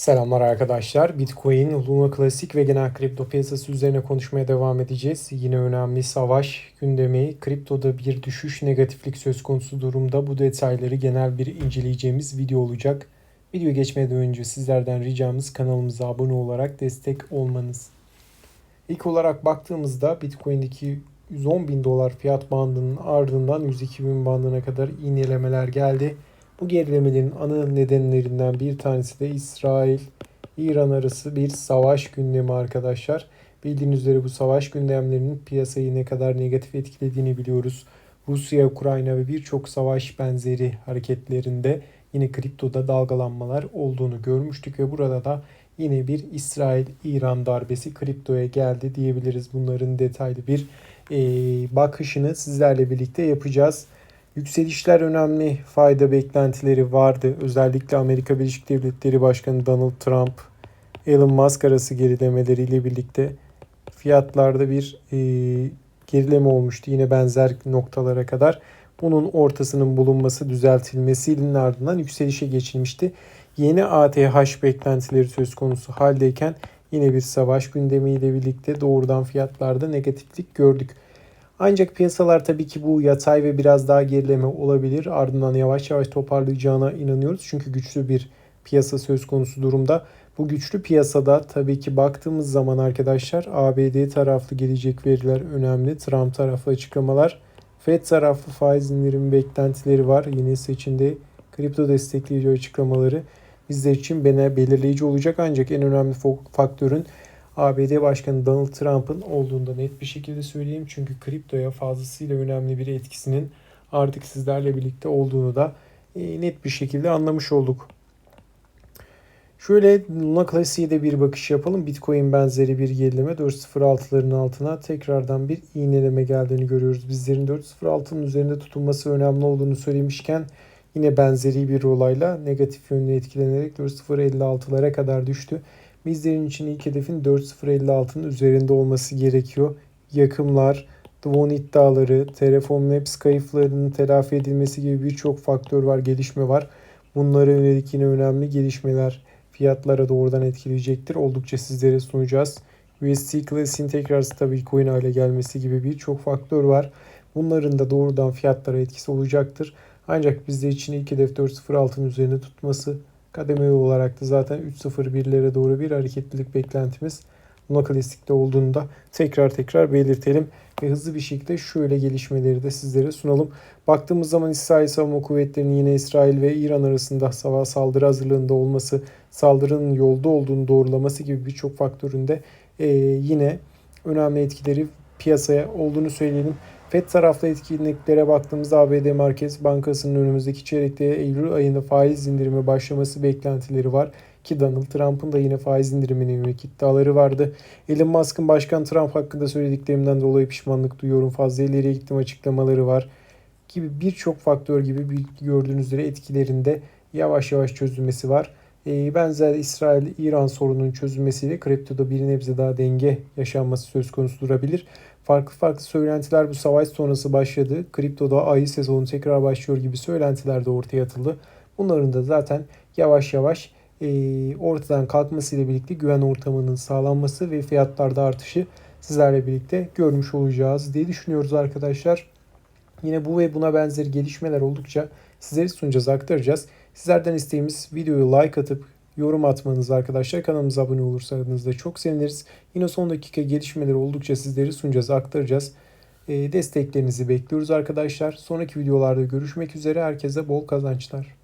Selamlar arkadaşlar. Bitcoin, Luna Klasik ve genel kripto piyasası üzerine konuşmaya devam edeceğiz. Yine önemli savaş gündemi, kriptoda bir düşüş negatiflik söz konusu durumda. Bu detayları genel bir inceleyeceğimiz video olacak. Video geçmeden önce sizlerden ricamız kanalımıza abone olarak destek olmanız. İlk olarak baktığımızda Bitcoin'deki 110 bin dolar fiyat bandının ardından 102 bin bandına kadar iğnelemeler geldi. Bu gerilemelerin ana nedenlerinden bir tanesi de İsrail-İran arası bir savaş gündemi arkadaşlar. Bildiğiniz üzere bu savaş gündemlerinin piyasayı ne kadar negatif etkilediğini biliyoruz. Rusya, Ukrayna ve birçok savaş benzeri hareketlerinde yine kriptoda dalgalanmalar olduğunu görmüştük ve burada da yine bir İsrail-İran darbesi kriptoya geldi diyebiliriz. Bunların detaylı bir bakışını sizlerle birlikte yapacağız. Yükselişler önemli fayda beklentileri vardı. Özellikle Amerika Birleşik Devletleri Başkanı Donald Trump, Elon Musk arası gerilemeleriyle birlikte fiyatlarda bir e, gerileme olmuştu. Yine benzer noktalara kadar. Bunun ortasının bulunması, düzeltilmesinin ardından yükselişe geçilmişti. Yeni ATH beklentileri söz konusu haldeyken yine bir savaş gündemiyle birlikte doğrudan fiyatlarda negatiflik gördük. Ancak piyasalar tabii ki bu yatay ve biraz daha gerileme olabilir. Ardından yavaş yavaş toparlayacağına inanıyoruz. Çünkü güçlü bir piyasa söz konusu durumda. Bu güçlü piyasada tabii ki baktığımız zaman arkadaşlar ABD taraflı gelecek veriler önemli. Trump taraflı açıklamalar. Fed taraflı faiz indirim beklentileri var. Yeni seçimde kripto destekleyici açıklamaları bizler için belirleyici olacak. Ancak en önemli faktörün ABD Başkanı Donald Trump'ın olduğunda net bir şekilde söyleyeyim. Çünkü kriptoya fazlasıyla önemli bir etkisinin artık sizlerle birlikte olduğunu da e, net bir şekilde anlamış olduk. Şöyle Luna Classic'e de bir bakış yapalım. Bitcoin benzeri bir gerileme 4.06'ların altına tekrardan bir iğneleme geldiğini görüyoruz. Bizlerin 4.06'nın üzerinde tutulması önemli olduğunu söylemişken yine benzeri bir olayla negatif yönlü etkilenerek 4.056'lara kadar düştü. Bizlerin için ilk hedefin 4.056'nın üzerinde olması gerekiyor. Yakımlar, Dwon iddiaları, Terraform Labs kayıplarının telafi edilmesi gibi birçok faktör var, gelişme var. Bunlara yönelik yine önemli gelişmeler fiyatlara doğrudan etkileyecektir. Oldukça sizlere sunacağız. USD Classic'in tekrar stabil coin hale gelmesi gibi birçok faktör var. Bunların da doğrudan fiyatlara etkisi olacaktır. Ancak bizler için ilk hedef 4.06'ın üzerine tutması Kademeli olarak da zaten 3.01'lere doğru bir hareketlilik beklentimiz Luna Classic'te olduğunda tekrar tekrar belirtelim. Ve hızlı bir şekilde şöyle gelişmeleri de sizlere sunalım. Baktığımız zaman İsrail Savunma Kuvvetleri'nin yine İsrail ve İran arasında savaş saldırı hazırlığında olması, saldırının yolda olduğunu doğrulaması gibi birçok faktöründe e, yine önemli etkileri piyasaya olduğunu söyleyelim. FED taraflı etkinliklere baktığımızda ABD Merkez Bankası'nın önümüzdeki çeyrekte Eylül ayında faiz indirimi başlaması beklentileri var. Ki Donald Trump'ın da yine faiz indirimine yönelik iddiaları vardı. Elon Musk'ın Başkan Trump hakkında söylediklerimden dolayı pişmanlık duyuyorum. Fazla ileriye gittim açıklamaları var. Gibi birçok faktör gibi gördüğünüz üzere etkilerinde yavaş yavaş çözülmesi var. Ee, benzer İsrail-İran sorununun çözülmesiyle kriptoda bir nebze daha denge yaşanması söz konusu durabilir. Farklı farklı söylentiler bu savaş sonrası başladı. Kriptoda ayı sezonu tekrar başlıyor gibi söylentiler de ortaya atıldı. Bunların da zaten yavaş yavaş e, ortadan kalkmasıyla birlikte güven ortamının sağlanması ve fiyatlarda artışı sizlerle birlikte görmüş olacağız diye düşünüyoruz arkadaşlar. Yine bu ve buna benzer gelişmeler oldukça sizlere sunacağız, aktaracağız. Sizlerden isteğimiz videoyu like atıp yorum atmanız arkadaşlar. Kanalımıza abone olursanız da çok seviniriz. Yine son dakika gelişmeleri oldukça sizleri sunacağız, aktaracağız. E, desteklerinizi bekliyoruz arkadaşlar. Sonraki videolarda görüşmek üzere. Herkese bol kazançlar.